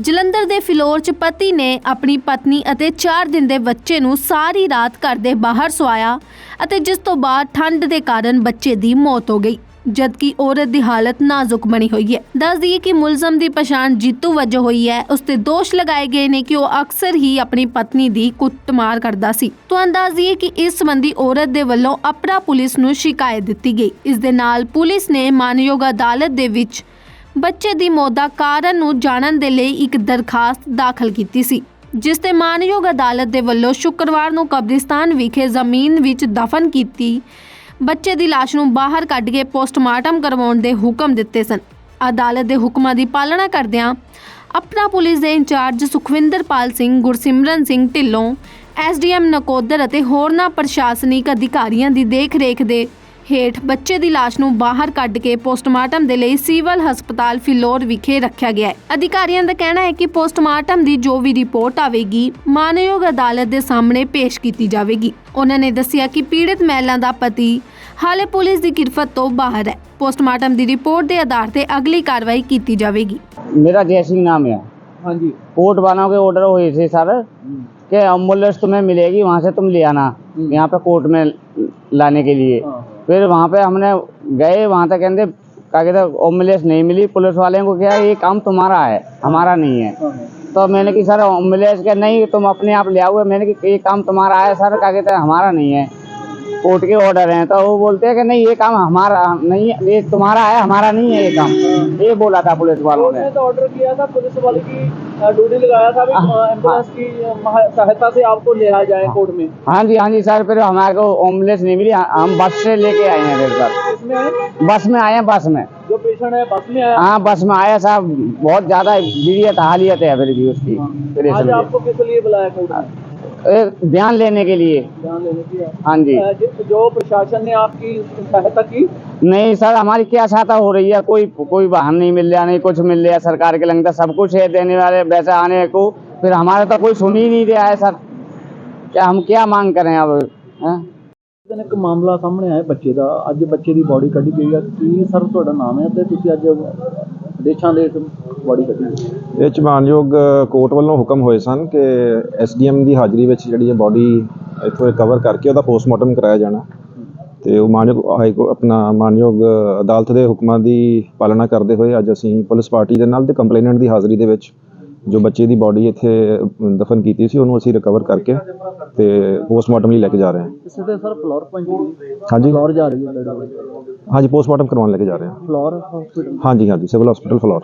ਜਲੰਧਰ ਦੇ ਫਿਲੌਰ 'ਚ ਪਤੀ ਨੇ ਆਪਣੀ ਪਤਨੀ ਅਤੇ 4 ਦਿਨ ਦੇ ਬੱਚੇ ਨੂੰ ਸਾਰੀ ਰਾਤ ਘਰ ਦੇ ਬਾਹਰ ਸੁਆਇਆ ਅਤੇ ਜਿਸ ਤੋਂ ਬਾਅਦ ਠੰਡ ਦੇ ਕਾਰਨ ਬੱਚੇ ਦੀ ਮੌਤ ਹੋ ਗਈ, ਜਦਕਿ ਔਰਤ ਦੀ ਹਾਲਤ ਨਾਜ਼ੁਕ ਬਣੀ ਹੋਈ ਹੈ। ਦੱਸ ਦਈਏ ਕਿ ਮੁਲਜ਼ਮ ਦੀ ਪਛਾਣ ਜੀਤੂ ਵਜੋਂ ਹੋਈ ਹੈ। ਉਸ ਤੇ ਦੋਸ਼ ਲਗਾਏ ਗਏ ਨੇ ਕਿ ਉਹ ਅਕਸਰ ਹੀ ਆਪਣੀ ਪਤਨੀ ਦੀ ਕੁੱਟਮਾਰ ਕਰਦਾ ਸੀ। ਤੁਹਾਨੂੰ ਦੱਸ ਦਈਏ ਕਿ ਇਸ ਸੰਬੰਧੀ ਔਰਤ ਦੇ ਵੱਲੋਂ ਅਪਰਾ ਪੁਲਿਸ ਨੂੰ ਸ਼ਿਕਾਇਤ ਦਿੱਤੀ ਗਈ। ਇਸ ਦੇ ਨਾਲ ਪੁਲਿਸ ਨੇ ਮਾਨਯੋਗ ਅਦਾਲਤ ਦੇ ਵਿੱਚ ਬੱਚੇ ਦੀ ਮੌਤ ਦਾ ਕਾਰਨ ਨੂੰ ਜਾਣਨ ਦੇ ਲਈ ਇੱਕ ਦਰਖਾਸਤ ਦਾਖਲ ਕੀਤੀ ਸੀ, ਜਿਸ ਤੇ ਮਾਨਯੋਗ ਅਦਾਲਤ ਦੇ ਵੱਲੋਂ ਸ਼ੁੱਕਰਵਾਰ ਨੂੰ ਕਬਰਿਸਤਾਨ ਵਿਖੇ ਜ਼ਮੀਨ ਵਿੱਚ ਦਫਨ ਕੀਤੀ ਬੱਚੇ ਦੀ ਲਾਸ਼ ਨੂੰ ਬਾਹਰ ਕੱਢ ਕੇ ਪੋਸਟਮਾਰਟਮ ਕਰਵਾਉਣ ਦੇ ਹੁਕਮ ਦਿੱਤੇ ਸਨ। ਅਦਾਲਤ ਦੇ ਹੁਕਮਾਂ ਦੀ ਪਾਲਣਾ ਕਰਦਿਆਂ ਆਪਣਾ ਪੁਲਿਸ ਦੇ ਇੰਚਾਰਜ ਸੁਖਵਿੰਦਰਪਾਲ ਸਿੰਘ, ਗੁਰਸਿਮਰਨ ਸਿੰਘ ਢਿੱਲੋਂ, ਐਸਡੀਐਮ ਨਕੋਦਰ ਅਤੇ ਹੋਰਨਾਂ ਪ੍ਰਸ਼ਾਸਨਿਕ ਅਧਿਕਾਰੀਆਂ ਦੀ ਦੇਖ-ਰੇਖ ਦੇ ਹੇਠ ਬੱਚੇ ਦੀ ਲਾਸ਼ ਨੂੰ ਬਾਹਰ ਕੱਢ ਕੇ ਪੋਸਟਮਾਰਟਮ ਦੇ ਲਈ ਸਿਵਲ ਹਸਪਤਾਲ ਫਿਲੌਰ ਵਿਖੇ ਰੱਖਿਆ ਗਿਆ ਹੈ ਅਧਿਕਾਰੀਆਂ ਦਾ ਕਹਿਣਾ ਹੈ ਕਿ ਪੋਸਟਮਾਰਟਮ ਦੀ ਜੋ ਵੀ ਰਿਪੋਰਟ ਆਵੇਗੀ ਮਾਨਯੋਗ ਅਦਾਲਤ ਦੇ ਸਾਹਮਣੇ ਪੇਸ਼ ਕੀਤੀ ਜਾਵੇਗੀ ਉਹਨਾਂ ਨੇ ਦੱਸਿਆ ਕਿ ਪੀੜਤ ਮਹਿਲਾ ਦਾ ਪਤੀ ਹਾਲੇ ਪੁਲਿਸ ਦੀ ਗਿਰਫਤ ਤੋਂ ਬਾਹਰ ਹੈ ਪੋਸਟਮਾਰਟਮ ਦੀ ਰਿਪੋਰਟ ਦੇ ਆਧਾਰ ਤੇ ਅਗਲੀ ਕਾਰਵਾਈ ਕੀਤੀ ਜਾਵੇਗੀ मेरा जय सिंह नाम है हाँ जी कोर्ट वालों के ऑर्डर हुए थे सर कि एम्बुलेंस तुम्हें मिलेगी वहाँ से तुम ले आना यहाँ पे कोर्ट में लाने के लिए हाँ फिर वहाँ पे हमने गए, वहाँ तक कहते क्या कहते एंबुलेंस नहीं मिली। पुलिस वाले को क्या ये काम तुम्हारा है, हमारा नहीं है। तो मैंने कि, सर एंबुलेंस के नहीं, तुम अपने आप ले आओगे मैंने कि, ये काम तुम्हारा है, सर। क्या कहते हैं हमारा नहीं है। कोर्ट के ऑर्डर हैं तो वो बोलते हैं कि, नहीं, ये काम हमारा नहीं ये तुम्हारा है, हमारा नहीं है ये काम। ये बोला था पुलिस वालों ने। तो ऑर्डर किया था, पुलिस वाले की ड्यूटी लगाया था हाँ, एंबुलेंस की सहायता से आपको ले आया जाए कोर्ट में। हाँ जी हाँ जी सर फिर हमारे को एंबुलेंस नहीं मिली। हम बस से लेके आए हैं फिर सर बस में? आए हैं बस में। जो पेशेंट है बस में आया? हाँ बस में आया साहब। बहुत ज़्यादा हालियत है फिर भी उसकी। आपको किस लिए बुलाया कोर्ट ध्यान लेने के लिए ध्यान लेने की है। हाँ जी अ, जो- जो प्रशासन ने आपकी सहायता की नहीं सर हमारी क्या सहायता हो रही है कोई कोई वाहन नहीं मिल रहा नहीं कुछ मिल रहा सरकार के लगता सब कुछ है देने वाले वैसे आने को फिर हमारे तो कोई सुन ही नहीं रहा है सर क्या हम क्या मांग करें अब हैं? ਦਿਨ ਇੱਕ ਮਾਮਲਾ ਸਾਹਮਣੇ ਆਇਆ ਬੱਚੇ ਦਾ ਅੱਜ ਬੱਚੇ ਦੀ ਬਾਡੀ ਕੱਢੀ ਗਈ ਹੈ ਕੀ ਸਰ ਤੁਹਾਡਾ ਨਾਮ ਹੈ ਤੇ ਤੁਸੀਂ ਅੱਜ ਦੇਸ਼ਾਂ ਦੇ ਬਾਡੀ ਕੱਢੀ ਇਹ 'ਚ ਮਾਨਯੋਗ ਕੋਰਟ ਵੱਲੋਂ ਹੁਕਮ ਹੋਏ ਸਨ ਕਿ ਐਸਡੀਐਮ ਦੀ ਹਾਜ਼ਰੀ ਵਿੱਚ ਜਿਹੜੀ ਹੈ ਬਾਡੀ ਇੱਥੋਂ ਰਿਕਵਰ ਕਰਕੇ ਉਹਦਾ ਪੋਸਟਮਾਰਟਮ ਕਰਾਇਆ ਜਾਣਾ। ਤੇ ਉਹ ਮਾਨਯੋਗ ਹਾਈ ਕੋ, ਆਪਣਾ ਮਾਨਯੋਗ ਅਦਾਲਤ ਦੇ ਹੁਕਮਾਂ ਦੀ ਪਾਲਣਾ ਕਰਦੇ ਹੋਏ ਅੱਜ ਅਸੀਂ ਪੁਲਿਸ ਪਾਰਟੀ ਦੇ ਨਾਲ ਤੇ ਕੰਪਲੇਨੈਂਟ ਦੀ ਹਾਜ਼ਰੀ ਦੇ ਵਿੱਚ ਜੋ ਬੱਚੇ ਦੀ ਬਾਡੀ ਇੱਥੇ ਦਫਨ ਕੀਤੀ ਸੀ ਉਹਨੂੰ ਅਸੀਂ ਰਿਕਵਰ ਕਰਕੇ ਤੇ ਪੋਸਟਮਾਰਟਮ ਲਈ ਲੈ ਕੇ ਜਾ ਰਹੇ ਹਾਂ। ਤੇ ਸਰ ਫਲੋਰ ਪਹੁੰਚੀ ਹਾਂਜੀ। ਫਲੋਰ ਜਾ ਰਹੀ ਹੈ ਹਾਂਜੀ ਪੋਸਟਮਾਰਟਮ ਕਰਵਾਉਣ ਲੈ ਕੇ ਜਾ ਰਹੇ ਹਾਂ। ਫਲੋਰ ਹਸਪੀਟਲ ਹਾਂਜੀ ਹਾਂਜੀ ਸਿਵਲ ਹਸਪੀਟਲ ਫਲੋਰ